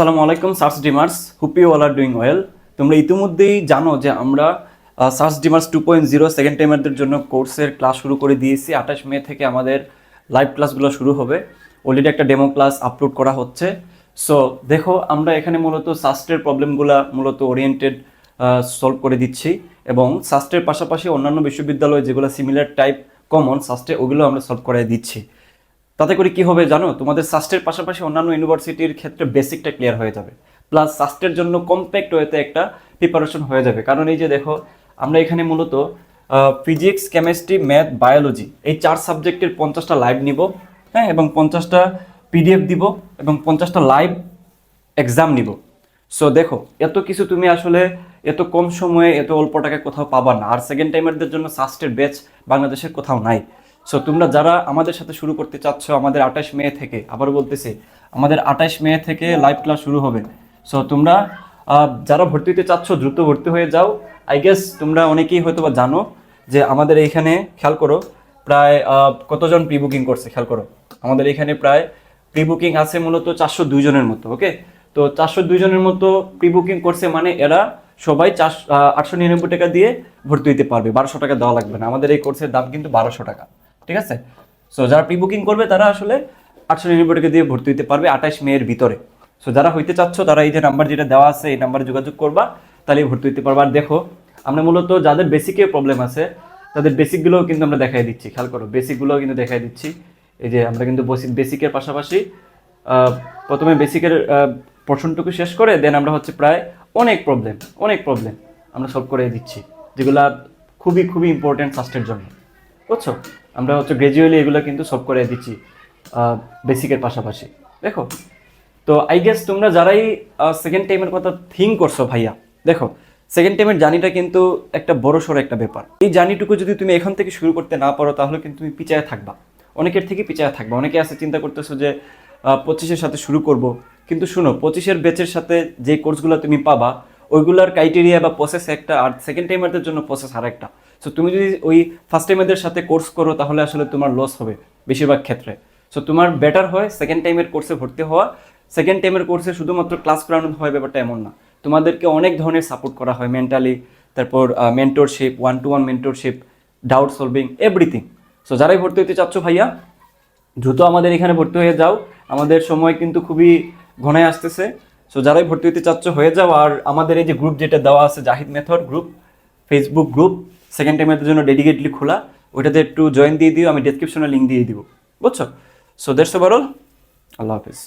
আসসালামু আলাইকুম search dimers hope all are doing well তোমরা ইতিমধ্যেই জানো যে আমরা search dimers two point zero second টাইমারদের জন্য কোর্সের ক্লাস শুরু করে দিয়েছি। আঠাশ মে থেকে আমাদের লাইভ ক্লাসগুলো শুরু হবে। অলরেডি একটা ডেমো ক্লাস আপলোড করা হচ্ছে। সো দেখো, আমরা এখানে মূলত সাস্টের প্রবলেমগুলো মূলত ওরিয়েন্টেড সলভ করে দিচ্ছি। এবং সাস্টের পাশাপাশি অন্যান্য বিশ্ববিদ্যালয় যেগুলো সিমিলার টাইপ কমন সাস্টে ওগুলো আমরা সলভ করে দিচ্ছি। তাতে করে কি হবে জানো? তোমাদের সাস্টের পাশাপাশি অন্যান্য ইউনিভার্সিটির ক্ষেত্রে বেসিকটা ক্লিয়ার হয়ে যাবে। প্লাস সাস্টের জন্য কম্প্যাক্ট ওয়েতে একটা প্রিপারেশন হয়ে যাবে। কারণ এই যে দেখো, আমরা এখানে মূলত ফিজিক্স কেমিস্ট্রি ম্যাথ বায়োলজি এই চার সাবজেক্টের পঞ্চাশটা লাইভ নিব হ্যাঁ? এবং পঞ্চাশটা পিডিএফ দিব এবং পঞ্চাশটা লাইভ এক্সাম নিব। সো দেখো, এত কিছু তুমি আসলে এত কম সময়ে এত অল্প টাকায় কোথাও পাবা না। আর সেকেন্ড টাইমারদের জন্য সাস্টের ব্যাচ বাংলাদেশের কোথাও নাই। সো তোমরা যারা আমাদের সাথে শুরু করতে চাচ্ছ, আমাদের আঠাশ মে থেকে, আবার বলতেছি, আমাদের আঠাশ মে থেকে লাইভ ক্লাস শুরু হবে। সো তোমরা যারা ভর্তি হতে চাচ্ছ, দ্রুত ভর্তি হয়ে যাও। আই গেস তোমরা অনেকেই হয়তো বা জানো যে আমাদের এইখানে খেয়াল করো, প্রায় কতজন প্রি বুকিং করছে, খেয়াল করো। আমাদের এখানে প্রায় প্রি বুকিং আছে মূলত চারশো দুইজনের মতো ওকে তো চারশো দুইজনের মতো প্রি বুকিং করছে মানে এরা সবাই চারশো আটশো নিরানব্বই টাকা দিয়ে ভর্তি হতে পারবে, বারোশো টাকা দেওয়া লাগবে না। আমাদের এই কোর্সের দাম কিন্তু বারোশো টাকা। ঠিক আছে? সো যারা প্রি বুকিং করবে, তারা আসলে আটশো নিরানব্বই টাকা দিয়ে ভর্তি হতে পারবে আঠাশ মেয়ের ভিতরে। সো যারা হইতে চাচ্ছ, তারা এই যে নাম্বার যেটা দেওয়া আছে, এই নাম্বারে যোগাযোগ করবা তাহলে ভর্তি হতে পারবা। আর দেখো, আমরা মূলত যাদের বেসিকে প্রবলেম আছে, তাদের বেসিকগুলোও কিন্তু আমরা দেখাই দিচ্ছি। খেয়াল করো বেসিকগুলোও কিন্তু দেখাই দিচ্ছি। এই যে আমরা কিন্তু বেসিকের পাশাপাশি প্রথমে বেসিকের পোর্শনটুকু শেষ করে দেন আমরা হচ্ছে প্রায় অনেক প্রবলেম অনেক প্রবলেম আমরা সলভ করে দিচ্ছি, যেগুলা খুবই খুবই ইম্পর্টেন্ট ফার্স্টের জন্য। বুঝছ? আমরা হচ্ছে গ্র্যাজুয়ালি এগুলো কিন্তু সলভ করে দিচ্ছি বেসিকের পাশাপাশি। দেখো? তো আই গেস তোমরা যারাই সেকেন্ড টাইমের কথা থিঙ্ক করছ ভাইয়া, দেখো? সেকেন্ড টাইমের জার্নিটা কিন্তু একটা বড় সড়ো একটা ব্যাপার। এই জার্নিটুকু যদি তুমি এখান থেকে শুরু করতে না পারো, তাহলে কিন্তু তুমি পিছায় থাকবা। অনেকের থেকে পিছায় থাকবা। অনেকে আছে, চিন্তা করতেছো যে পঁচিশের সাথে শুরু করব। কিন্তু শুনো, পঁচিশের বেচের সাথে যে কোর্সগুলো তুমি পাবা, ওইগুলোর ক্রাইটেরিয়া বা প্রসেস একটা, আর সেকেন্ড টাইমারদের জন্য প্রসেস আর একটা সো তুমি যদি ওই ফার্স্ট টাইমারদের সাথে কোর্স করো, তাহলে আসলে তোমার লস হবে বেশিরভাগ ক্ষেত্রে। সো তোমার বেটার হয় সেকেন্ড টাইমের কোর্সে ভর্তি হওয়া। সেকেন্ড টাইমের কোর্সে শুধুমাত্র ক্লাস করানো হয় ব্যাপারটা এমন না। তোমাদেরকে অনেক ধরনের সাপোর্ট করা হয় মেন্টালি তারপর mentorship one to one mentorship doubt solving everything so যারাই ভর্তি হতে চাচ্ছ ভাইয়া, দ্রুত আমাদের এখানে ভর্তি হয়ে যাও। আমাদের সময় কিন্তু খুবই ঘনায় আসতেছে। সো যারাই ভর্তি হতে চাচ্ছ হয়ে যাও। আর আমাদের এই যে গ্রুপ যেটা দেওয়া আছে Zahid method group Facebook group second টাইমের জন্য ডেডিকেটলি খোলা, ওইটাতে একটু জয়েন দিয়ে দিও, আমি ডেসক্রিপশনে লিঙ্ক দিয়ে দিব। বুঝছ? So that's overall Allah Hafiz.